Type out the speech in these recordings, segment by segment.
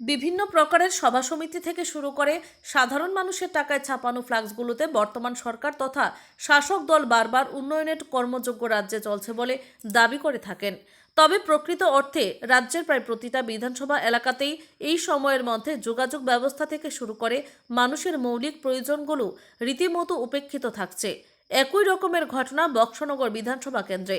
বিভিন্ন প্রকারের সভা সমিতি থেকে শুরু করে সাধারণ মানুষের টাকায় ছাপানো ফ্লাক্সগুলোতে বর্তমান সরকার তথা শাসক দল বারবার উন্নয়নের কর্মযোগ্য রাজ্যে চলছে বলে দাবি করে থাকেন। তবে প্রকৃত অর্থে রাজ্যের প্রায় প্রতিটা বিধানসভা এলাকাতেই এই সময়ের মধ্যে যোগাযোগ ব্যবস্থা থেকে শুরু করে মানুষের মৌলিক প্রয়োজনগুলো রীতিমতো উপেক্ষিত থাকছে। একই রকমের ঘটনা বক্সনগর বিধানসভা কেন্দ্রে।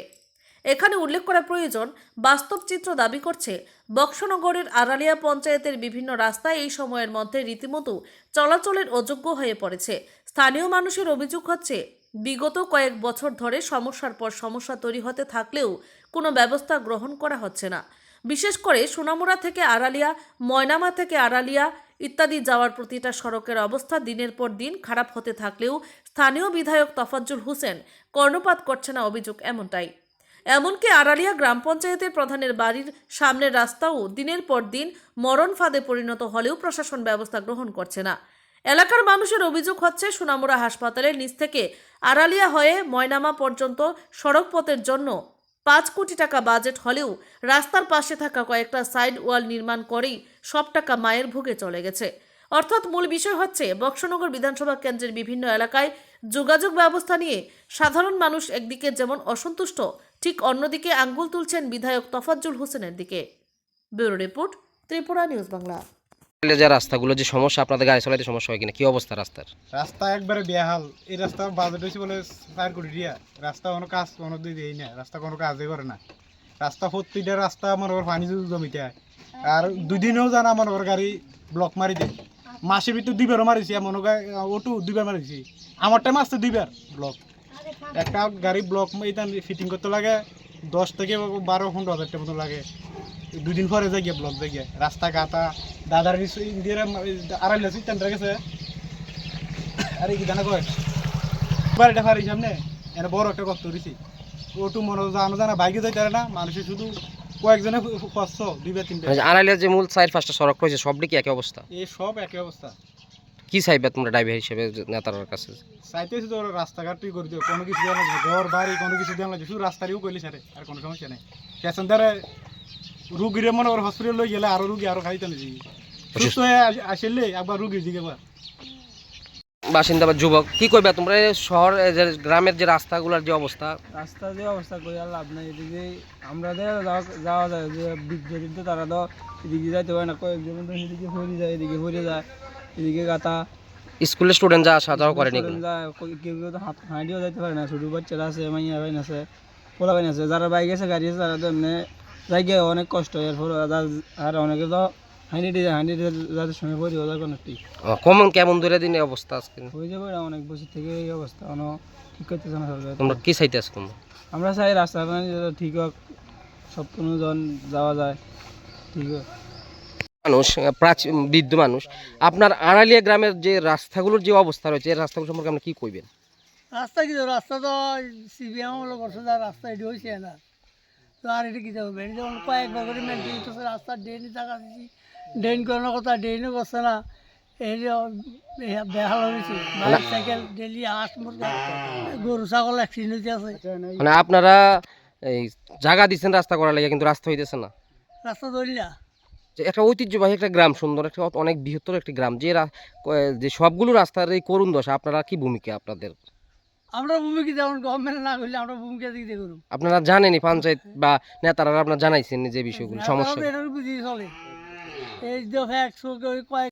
এখানে উল্লেখ করা প্রয়োজন, বাস্তব চিত্র দাবি করছে, বক্সনগরের আড়ালিয়া পঞ্চায়েতের বিভিন্ন রাস্তা এই সময়ের মধ্যে রীতিমতো চলাচলের অযোগ্য হয়ে পড়েছে। স্থানীয় মানুষের অভিযোগ হচ্ছে, বিগত কয়েক বছর ধরে সমস্যার পর সমস্যা তৈরি হতে থাকলেও কোনো ব্যবস্থা গ্রহণ করা হচ্ছে না। বিশেষ করে সোনামুড়া থেকে আড়ালিয়া, ময়নামা থেকে আড়ালিয়া ইত্যাদি যাওয়ার প্রতিটা সড়কের অবস্থা দিনের পর দিন খারাপ হতে থাকলেও স্থানীয় বিধায়ক তফাজ্জুল হোসেন কর্ণপাত করছে না অভিযোগ এমনটাই। এমনকি আড়ালিয়া গ্রাম পঞ্চায়েতের প্রধানের বাড়ির সামনের রাস্তাও দিনের পর দিন মরণ ফাঁদে পরিণত হলেও প্রশাসন ব্যবস্থা গ্রহণ করছে না। এলাকার মানুষের অভিযোগ হচ্ছে, সোনামুড়া হাসপাতালের নিচ থেকে আড়ালিয়া হয়ে ময়নামা পর্যন্ত সড়ক পথের জন্য পাঁচ কোটি টাকা বাজেট হলেও রাস্তার পাশে থাকা কয়েকটা সাইড ওয়াল নির্মাণ করেই সব টাকা মায়ের ভোগে চলে গেছে। অর্থাৎ মূল বিষয় হচ্ছে, বক্সনগর বিধানসভা কেন্দ্রের বিভিন্ন এলাকায় যোগাযোগ ব্যবস্থা নিয়ে সাধারণ মানুষ একদিকে যেমন অসন্তুষ্ট ঠিক অন্যদিকে আঙ্গুল তুলছেন বিধায়ক তফাজ্জুল হোসেনের দিকে। Bureau report Tripura news Bangla. যে রাস্তাগুলো যে সমস্যা আপনাদের গাড়ি চালাতে সমস্যা হয় কিনা? কি অবস্থা রাস্তার? রাস্তা একবারে বেহাল। এই রাস্তার বাজেট হয়েছে বলে চার কোটি টিয়া রাস্তা কোনো কাজ কোনো দিই না। রাস্তা কোনো কাজই করে না। রাস্তা প্রতিটা রাস্তা মনে কর পানি জমিতে। আর দুদিনেও জানা মনে কর গাড়ি ব্লক মারি দেয়। মাসের ভিতর দুইবারও মারিছি কর ওটু দুইবার মারিছি। আমার টাইম আসছে দুইবার ব্লক একটা গাড়ি ব্লক এটা ফিটিং করতে লাগে দশ থেকে বারো পনেরো হাজার টাকা মতো লাগে। দুদিন পরে যাই গিয়ে ব্লক যাই গিয়ে রাস্তা গাতা দাদার আড়াই লাখ তেন্দ্রা গেছে। আরে কি জানা কয়? বাড়িটা ফারি সামনে এনে বড় একটা কষ্ট দিছি। ওটু মনে জানো জানা বাইকে যাইতে পারে না। মানুষের শুধু কয়েকজনে কষ্ট দুইবার তিনটা। মানে যে আড়াইলের যে মূল সাইড পাঁচটা সড়ক রয়েছে সব কি একই অবস্থা? এই সব একই অবস্থা। কি চাইবে তোমরা ড্রাইভার হিসেবে নেতার কাছে? চাইতেছি তো ওরা রাস্তাঘাট তুই করে দিও কোনো কিছু দেওয়া লাগবে ঘর বাড়ি কোনো কিছু দেওয়া লাগবে শুধু রাস্তারিও কইলি সারে আর কোনো সমস্যা নেই। প্যাসেঞ্জারে রুগীরে মনে করো হসপিটাল লই গেলে আরও রুগী আরও খাইতে নিছি সুস্থ হয়ে আসলে একবার রুগীর দিকে বার বাসিন্দা বা যুবক কি করবে তোমরা এই শহর যে গ্রামের যে রাস্তাগুলোর যে অবস্থা? রাস্তা যে অবস্থা করে আর লাভ নাই এদিকে আমরা যাওয়া যায় যে বিদ্যুৎ তারা তো এদিকে যাইতে পারে না কয়েকজন তো এদিকে ভরে যায় এদিকে ভরে যায়। এদিকে গাতা। স্কুলের স্টুডেন্ট যা আসা যাওয়া student কেউ কেউ তো হাত হাঁটিও যাইতে পারে না ছোটো বাচ্চারা আছে মাইয়া বাইন আছে পোলা বাইন আছে যারা বাইক আছে গাড়ি আছে তারা তো এমনি যাইগে অনেক কষ্ট এরপর আর অনেকে তো হাঁটি হাঁটি যাদের সঙ্গে পরি ওদের ঠিক। কমন কেমন দূরে দিন অবস্থা আজকে? হয়ে যাবে অনেক বছর থেকে এই অবস্থা কোনো ঠিক করতেছে না সরকার। তোমরা কি চাইতে তোমরা? আমরা চাই রাস্তাটা যাতে ঠিক হোক সব কোনো জন যাওয়া যায় ঠিক হোক। মানুষ প্রাচীন বৃদ্ধ মানুষ আপনার আড়ালিয়া গ্রামের যে রাস্তাগুলোর যে অবস্থা রয়েছে এই রাস্তাগুলো সম্পর্কে আপনি কি কইবেন? রাস্তা কি রাস্তা তো সিবিএম হলো করছে রাস্তা এটি হয়েছে না। তো আর এটা কি যাবে এটা যেমন কয়েকবার করে মেনটেন করতেছে রাস্তা ড্রেনই টাকা দিচ্ছি ড্রেন করানোর কথা ড্রেনও করছে না। এই বেহাল হয়েছে। সাইকেল ডেলি হাঁস মুরগা গরু ছাগল অ্যাক্সিডেন্ট হইতে আছে। মানে আপনারা এই জায়গা দিচ্ছেন রাস্তা করার লাগে কিন্তু রাস্তা হইতেছে না। রাস্তা ধরি না। যে একটা ঐতিহ্যবাহী একটা গ্রাম সুন্দর একটা অনেক বৃহত্তর একটি গ্রাম। যে যে সবগুলো রাস্তার এই করুণ দশা আপনারা কি ভূমিকা আপনাদের? আমরা ভূমিকা যেমন গভর্নমেন্ট না করলে আমরা ভূমিকা দিতে দেখুন আপনারা জানেনই পঞ্চায়েত বা নেতারা আপনারা জানাইছেন যে বিষয়গুলো সমস্যা। এই কয়েক